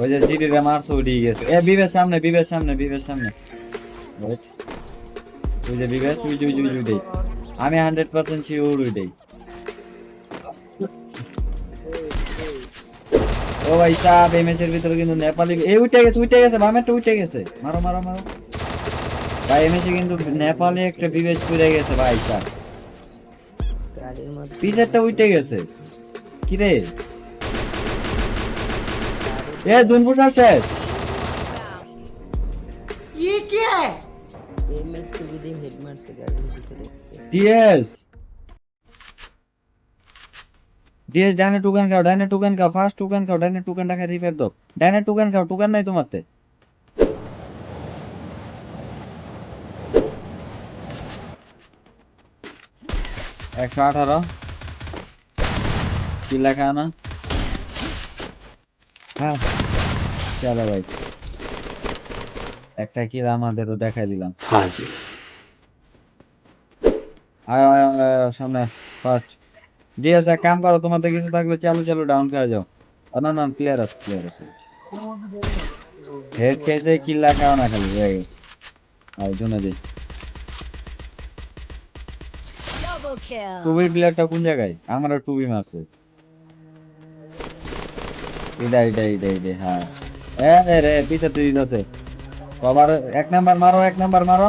ওই যে জিডি রে মারছে উঠিয়ে গেছে। এ বিবের সামনে বিবের সামনে বিবের সামনে। ওয়েট ওই যে বিবেক তুই তুই তুই তুই দেই আমি হান্ড্রেড পার্সেন্ট শিওর উই দেই ও ভাই সাহেব এই ম্যাচের ভিতরে কিন্তু নেপালি এই উঠে গেছে উঠে গেছে বামেরটা উঠে গেছে। মারো মারো মারো। ভাই এই ম্যাচে কিন্তু নেপালি একটা বিবেচ করে গেছে ভাই সাহেব পিসেরটা উঠে গেছে। কি রে? এ দুনপুষা শেষ এমএস টুবি দিয়ে হেড মারছে গাড়ির ভিতরে ডিএস ডিএস ডাইনে টুকান খাও ডাইনে টুকান খাও ফার্স্ট টুকান খাও ডাইনে টুকান টাকা রিপেয়ার দাও ডাইনে টুকান খাও টুকান নাই তোমারতে একশো আঠারো কি লেখা না হ্যাঁ চলো ভাই। একটা কিল আমাদেরও দেখাই দিলাম। আয় আয়, আয়, আয়, সামনে ফার্স্ট ডিএস এক কাম করো তোমাদের কিছু থাকলে চালু চালু ডাউন করে যাও। না না প্লেয়ার আছে প্লেয়ার আছে। হেড খেয়েছে কিল লাগাও না খালি হয়ে গেছে। আর জন্য যাই। টুবির প্লেয়ারটা কোন জায়গায়? আমারও টুবি মারছে। এটা এটা এটা এটা হ্যাঁ। এ রে রে পিছে তুই আছে কভার এক নাম্বার মারো এক নাম্বার মারো।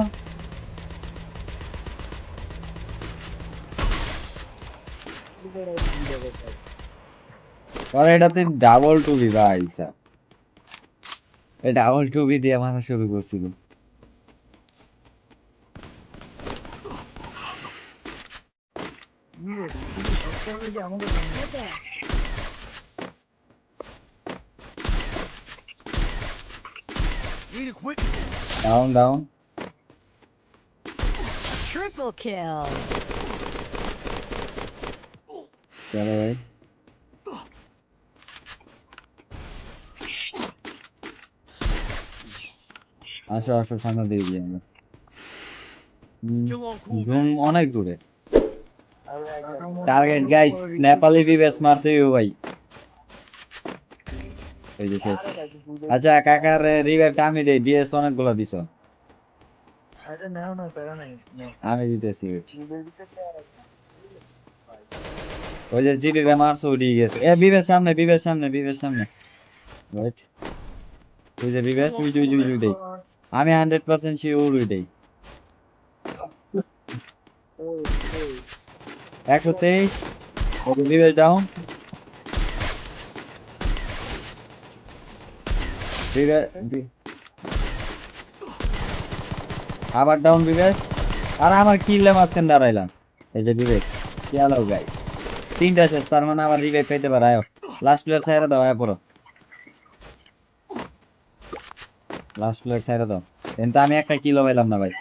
পরে এটা তুই ডাবল টুবি ভাই স্যার এই ডাবল টুবি দিয়ে মাথা শুরু করছিল। Right there. Down down Triple kill. চলো ভাই আসো আসো সামনে দিয়ে দিই আমরা অনেক দূরে। টার্গেট গাইস নেপালি বিবেস মারতে ভাই এই যে শেষ। আচ্ছা কাকার রিভাইভটা আমি দেই ডিএস অনেকগুলো দিছ। আরে নাও না পেরা নাই আমি দিতেছি। ওই যে জিডি রে মারছে উঠিয়ে গেছে। এ বিবের সামনে বিবের সামনে বিবের সামনে। ওয়েট তুই যে বিবেক তুই তুই তুই দেই। আমি হান্ড্রেড পার্সেন্ট শিওর উই দেই। একশো তেইশ। ওকে বিবেক ডাউন বিবেক আবার ডাউন বিবেক। আর আমার কিল্লে মাঝখান দাঁড়াইলাম। এই যে বিবেক চলো গাই তিনটা শেষ, তার মানে আমার রিভাইভ পেতে পারে, আয়ো। লাস্ট প্লেয়ার সাইরা দাও, আয় পড়ো লাস্ট প্লেয়ার সাইরা দাও। কিন্তু আমি একটা কিলো পাইলাম না ভাই।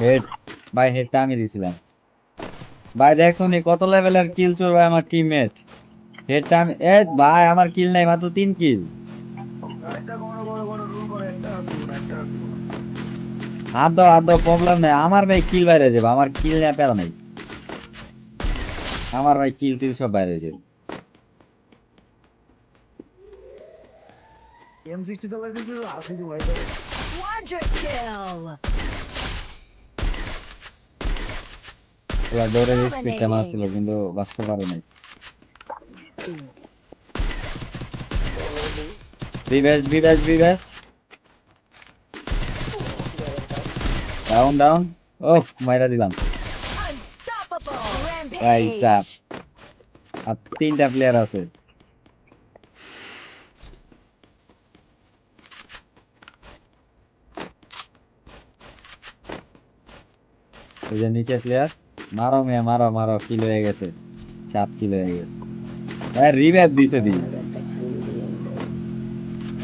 হেড ভাই হেডটা আমি দিছিলাম। ভাই দেখছ নি কত লেভেলের কিল চোর ভাই আমার টিমমেট হেডটা আমি এ ভাই আমার কিল নাই মাত্র তিন কিল একটা করো করো করো রুল করো একটা একটা হাত দাও হাত দাও প্রবলেম নাই। আমার ভাই কিল বাইরে যাবে আমার কিল নিয়ে পেলা নাই। আমার ভাই কিল টিল সব বাইরে যাবে। এম সিক্সটি তো লাগছে তো ভাই Quadra kill. এবার দৌড়ে স্পিডটা মারছিল কিন্তু বাঁচতে পারে নাই রিভেজ রিভেজ রিভেজ ডাউন ডাউন ওফ মাইরা দিলাম. আর তিনটা প্লেয়ার আছে নিচে প্লেয়ার মারো মেয়ে, মারো মারো কিল হয়ে গেছে। সাত কিল হয়ে গেছে। ভাই রিভাইভ দিছে দি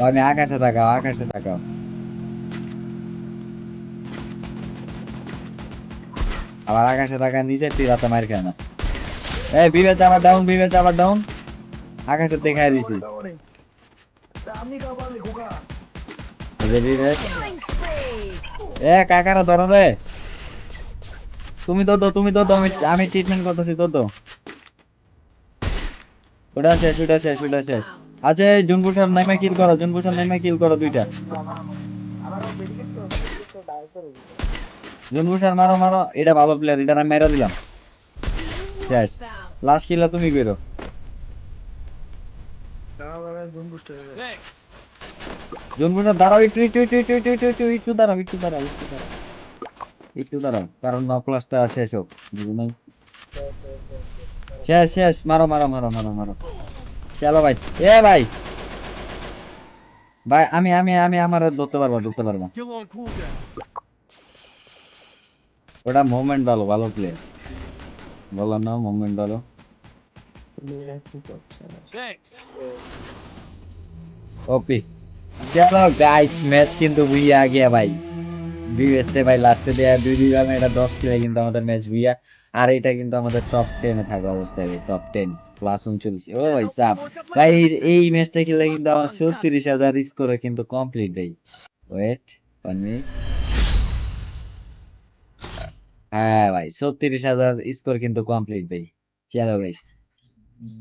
আমি আকাশে তাকাও আকাশে তাকাও। আবার আকাশে তাকা নিচে তীরাতে মার খায় না। এই বিবেচ আবার ডাউন বিবেচ আবার ডাউন আকাশে দেখাই দিছি। বিবেচ এ, কাকারা ধরো রে। তুমি তো তুমি তো আমি আমি ট্রিটমেন্ট করতেছি, তো তো। ওটা শেষ ওটা শেষ ওটা শেষ। আচ্ছা জুনপুর সাহেব নাইমা কিল করো, জুনপুর সাহেব নাইমা কিল করো দুইটা। জুনপুর সাহেব, মারো মারো, এটা ভালো প্লেয়ার এটা আমি মেরা দিলাম। শেষ। লাস্ট কিলা তুমি করো জুনপুর সাহেব, দাঁড়াও একটু একটু একটু একটু একটু, দাঁড়াও একটু দাঁড়াও একটু, দাঁড়াও। একটু দাঁড়াও কারণ নকলাসটা শেষ হোক বুঝলাই শেষ শেষ মারো মারো মারো মারো মারো। চলো ভাই। এ ভাই! ভাই আমি আমি আমি আমার ধরতে পারব ধরতে পারব ওটা মুভমেন্ট ভালো ভালো প্লেয়ার বলো না মুভমেন্ট ভালো। ওপি চলো গাইস ম্যাচ কিন্তু বুঝিয়ে আগে ভাই। বিএসটে ভাই লাস্টে দেয়া দুই রানে এটা দশ প্লেয়ার কিন্তু আমাদের ম্যাচ বুইয়া আর এটা কিন্তু আমাদের টপ টেনে থাকা অবস্থায় টপ টেন প্লাস উনচল্লিশ। ও ভাই ভাই, এই- ম্যাচটা খেলে কিন্তু আমার ছত্রিশ হাজার স্কোরে কিন্তু কমপ্লিট ভাই। ওয়েট ওয়ান মিনিট হ্যাঁ ভাই, ছত্রিশ হাজার স্কোর কিন্তু কমপ্লিট ভাই। চলো গাইস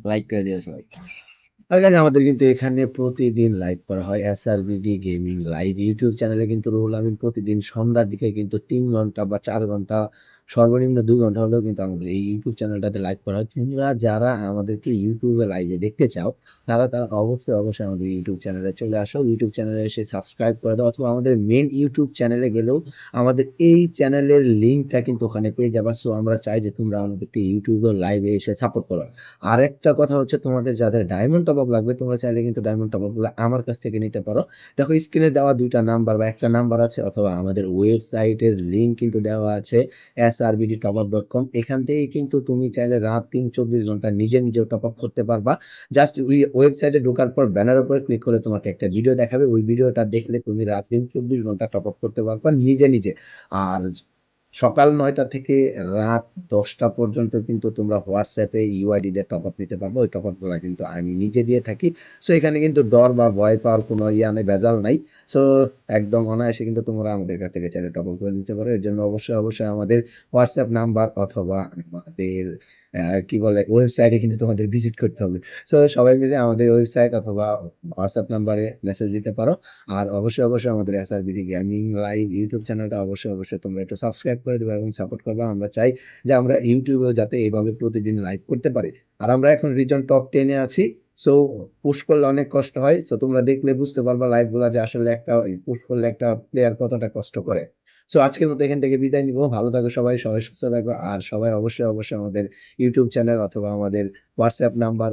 লাইক করে দিও সবাই আর আমাদের কিন্তু এখানে প্রতিদিন লাইভ করা হয় S R BD gaming live YouTube চ্যানেলে কিন্তু রুহুল আমিন প্রতিদিন সন্ধ্যার দিকে কিন্তু তিন ঘণ্টা বা চার ঘণ্টা সর্বনিম্ন দু ঘণ্টা হলেও কিন্তু আমাদের এই ইউটিউব চ্যানেলটাতে লাইভ করা হয় তোমরা যারা আমাদেরকে ইউটিউবে লাইভে দেখতে চাও, তারা তারা অবশ্যই অবশ্যই আমাদের ইউটিউব চ্যানেলে চলে আসো। ইউটিউব চ্যানেলে এসে সাবস্ক্রাইব করে দাও অথবা আমাদের মেন ইউটিউব চ্যানেলে গেলেও আমাদের এই চ্যানেলের লিঙ্কটা কিন্তু ওখানে পেয়ে যাবা। সো আমরা চাই যে তোমরা আমাদেরকে ইউটিউবে লাইভে এসে সাপোর্ট করো। আর একটা কথা হচ্ছে তোমাদের যাদের ডায়মন্ড টপ আপ লাগবে, তোমরা চাইলে কিন্তু ডায়মন্ড টপ আপ আমার কাছ থেকে নিতে পারো। দেখো স্ক্রিনে দেওয়া দুইটা নাম্বার বা একটা নাম্বার আছে, অথবা আমাদের ওয়েবসাইটের লিঙ্ক কিন্তু দেওয়া আছে S R BD top up dot com এখান থেকে কিন্তু তুমি চাইলে রাত তিন চব্বিশ ঘণ্টা নিজে নিজেও টপ আপ করতে পারবা। জাস্ট ওই ওয়েবসাইটে ঢোকার পর ব্যানার উপরে ক্লিক করে তোমাকে একটা ভিডিও দেখাবে। ওই ভিডিওটা দেখলে তুমি রাত দিন চব্বিশ ঘণ্টা টপ আপ করতে পারবা নিজে নিজে। আর সকাল নয়টা থেকে রাত দশটা পর্যন্ত কিন্তু তোমরা হোয়াটসঅ্যাপে ইউআইডি দিয়ে টপ আপ নিতে পারব। ওই টপ আপগুলো কিন্তু আমি নিজে দিয়ে থাকি। সো এখানে কিন্তু ডর বা ভয় পাওয়ার কোনো ইয়া নেই, ভেজাল নাই। সো একদম অনায়াসে কিন্তু তোমরা আমাদের কাছ থেকে চাইলে টপ আপ করে নিতে পারো। এর জন্য অবশ্যই অবশ্যই আমাদের হোয়াটসঅ্যাপ নাম্বার অথবা আমাদের কি বলে ওয়েবসাইটে কিন্তু তোমাদের ভিজিট করতে হবে। সো সবাই মিলে আমাদের ওয়েবসাইট অথবা হোয়াটসঅ্যাপ নাম্বারে মেসেজ দিতে পারো। আর অবশ্যই অবশ্যই আমাদের S R BD gaming live YouTube চ্যানেলটা অবশ্যই অবশ্যই তোমরা একটু সাবস্ক্রাইব করে দেবে এবং সাপোর্ট করবে। আমরা চাই যে আমরা ইউটিউবেও যাতে এইভাবে প্রতিদিন লাইভ করতে পারি। আর আমরা এখন রিজন টপ টেনে আছি। সো পুশ করলে অনেক কষ্ট হয়। সো তোমরা দেখলে বুঝতে পারবা লাইভগুলো যে আসলে একটা পুশ করলে একটা প্লেয়ার কতটা কষ্ট করে। সো আজকের মতো এখান থেকে বিদায় নিব। ভালো থাকো সবাই সবাই সুস্থ থাকো। আর সবাই অবশ্যই অবশ্যই আমাদের ইউটিউব চ্যানেল অথবা আমাদের হোয়াটসঅ্যাপ নাম্বার